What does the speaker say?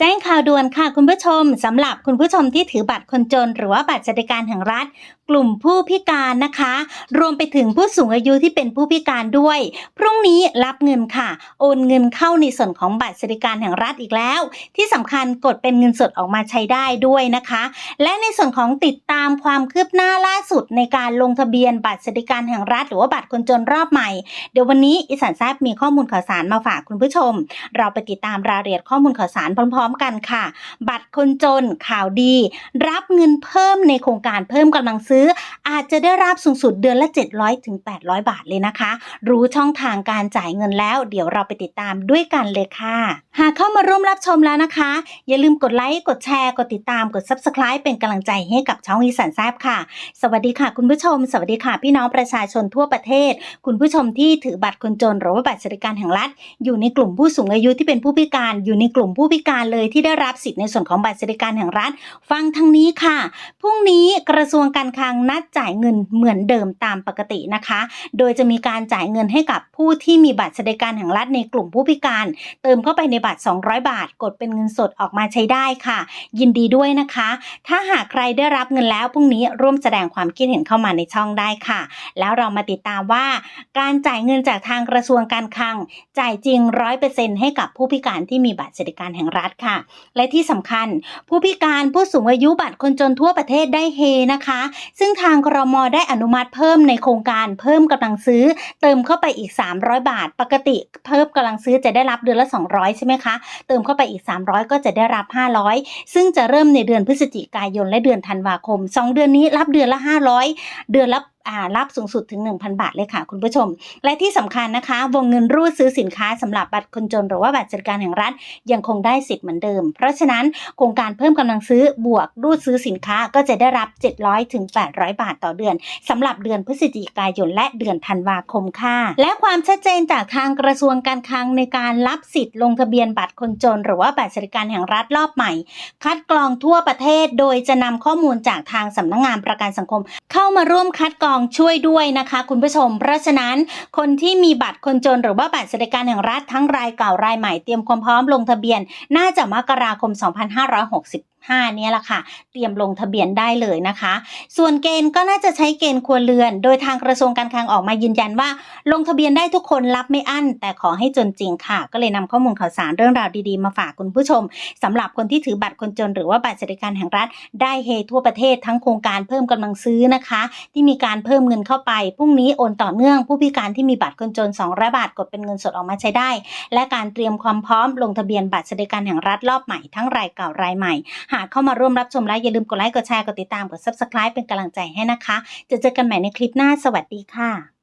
แจ้งข่าวด่วนค่ะคุณผู้ชมสำหรับคุณผู้ชมที่ถือบัตรคนจน หรือว่าบัตรสวัสดิการแห่งรัฐ กลุ่มผู้พิการนะคะ รวมไปถึงผู้สูงอายุที่เป็นผู้พิการด้วย พรุ่งนี้รับเงินค่ะ โอนเงินเข้าในส่วนของบัตรสวัสดิการแห่งรัฐอีกแล้ว ที่สำคัญกดเป็นเงินสดออกมาใช้ได้ด้วยนะคะ และในส่วนของติดตามความคืบหน้าล่าสุดในการลงทะเบียนบัตรสวัสดิการแห่งรัฐ หรือว่าบัตรคนจนรอบใหม่เดี๋ยววันนี้อีสานแซบมีข้อมูลข่าวสารมาฝากคุณผู้ชม เราไปติดตามรายละเอียดข้อมูลข่าวสารพร้อมๆกันค่ะ บัตรคนจนข่าวดี รับเงินเพิ่มในโครงการเพิ่มกำลังซื้อ อาจจะได้รับสูงสุดเดือนละ 700ถึง800 บาทเลยนะคะ รู้ช่องทางการจ่ายเงินแล้ว เดี๋ยวเราไปติดตามด้วยกันเลยค่ะ หากเข้ามาร่วมรับชมแล้วนะคะ อย่าลืมกดไลค์กดแชร์กดติดตามกด Subscribe เป็นกำลังใจให้กับช่องอีสานแซบค่ะ สวัสดีค่ะคุณผู้ชม สวัสดีค่ะ พี่น้องประชาชนทั่วประเทศ คุณผู้ชมที่ถือบัตรคนจนหรือว่าบัตรสวัสดิการแห่งรัฐ อยู่ในกลุ่มผู้สูงอายุที่เป็นผู้พิการอยู่ในกลุ่มผู้พิการเลยที่ได้รับสิทธิ์ในส่วนของบัตรสวัสดิการแห่งรัฐ ฟังทางนี้ค่ะ พรุ่งนี้กระทรวงการคลังนัดจ่ายเงินเหมือนเดิมตามปกตินะคะ โดยจะมีการจ่ายเงินให้กับผู้ที่มีบัตรสวัสดิการแห่งรัฐในกลุ่มผู้พิการ เติมเข้าไปในบัตร 200 บาท กดเป็นเงินสดออกมาใช้ได้ค่ะ ยินดีด้วยนะคะ ถ้าหากใครได้รับเงินแล้วพรุ่งนี้ร่วมแสดงความคิดเห็นเข้ามาในช่องได้ค่ะ แล้วเรามาติดตามว่า การจ่ายเงินจากทางกระทรวงการคลัง จ่ายจริง 100%ให้กับผู้พิการที่มีบัตรสวัสดิการแห่งรัฐค่ะและที่สำคัญ ผู้พิการผู้สูงอายุบัตรคนจนทั่วประเทศได้เฮนะคะ ซึ่งทางกรมได้อนุมัติเพิ่มในโครงการเพิ่มกำลังซื้อ เติมเข้าไปอีก 300 บาท ปกติเพิ่มกำลังซื้อจะได้รับเดือนละ 200 ใช่ไหมคะ เติมเข้าไปอีก 300 ก็จะได้รับ 500 ซึ่งจะเริ่มในเดือนพฤศจิกายนและเดือนธันวาคม 2 เดือนนี้รับเดือนละ 500 เดือนละ รับสูงสุดถึง 1,000 บาทเลยค่ะคุณผู้ชม และที่สำคัญนะคะ วงเงินรูดซื้อสินค้าสำหรับบัตรคนจนหรือว่าบัตรสวัสดิการแห่งรัฐยังคงได้สิทธิ์เหมือนเดิม เพราะฉะนั้นโครงการเพิ่มกำลังซื้อบวกรูดซื้อสินค้าก็จะได้รับ 700ถึง800 บาทต่อเดือนสำหรับเดือนพฤศจิกายนและเดือนธันวาคมค่ะ และความชัดเจนจากทางกระทรวงการคลังในการรับสิทธิ์ลงทะเบียนบัตรคนจน หรือว่าบัตรสวัสดิการแห่งรัฐรอบใหม่ คัดกรองทั่วประเทศ โดยจะนำข้อมูลจากทางสำนักงานประกันสังคม เข้ามาร่วมคัดกรองช่วยด้วยนะคะ คุณผู้ชม เพราะฉะนั้นคนที่มีบัตรคนจนหรือว่าบัตรสวัสดิการแห่งรัฐทั้งรายเก่ารายใหม่เตรียมความพร้อมลงทะเบียน น่าจะมกราคม 2565เนี่ยแหละค่ะ เตรียมลงทะเบียนได้เลยนะคะ ส่วนเกณฑ์ก็น่าจะใช้เกณฑ์ครัวเรือน โดยทางกระทรวงการคลังออกมายืนยันว่า ลงทะเบียนได้ทุกคนรับไม่อั้น แต่ขอให้จนจริงค่ะ ก็เลยนำข้อมูลข่าวสารเรื่องราวดีๆมาฝากคุณผู้ชมสำหรับคนที่ถือบัตรคนจนหรือว่าบัตรสวัสดิการแห่งรัฐ ได้เฮทั่วประเทศทั้งโครงการเพิ่มกำลังซื้อนะคะ ที่มีการเพิ่มเงินเข้าไปพรุ่งนี้โอนต่อเนื่องผู้พิการที่มีบัตรคนจน200บาทกดเป็นเงินสดออกมาใช้ได้ และการเตรียมความพร้อมลงทะเบียนบัตรสวัสดิการแห่งรัฐรอบใหม่ทั้งรายเก่ารายใหม่ากเข้ามาร่วมรับชมแล้วอย่าลืมกดไลค์กดแชร์กดติดตามกด subscribe เป็นกำลังใจให้นะคะ จะเจอกันใหม่ในคลิปหน้าสวัสดีค่ะ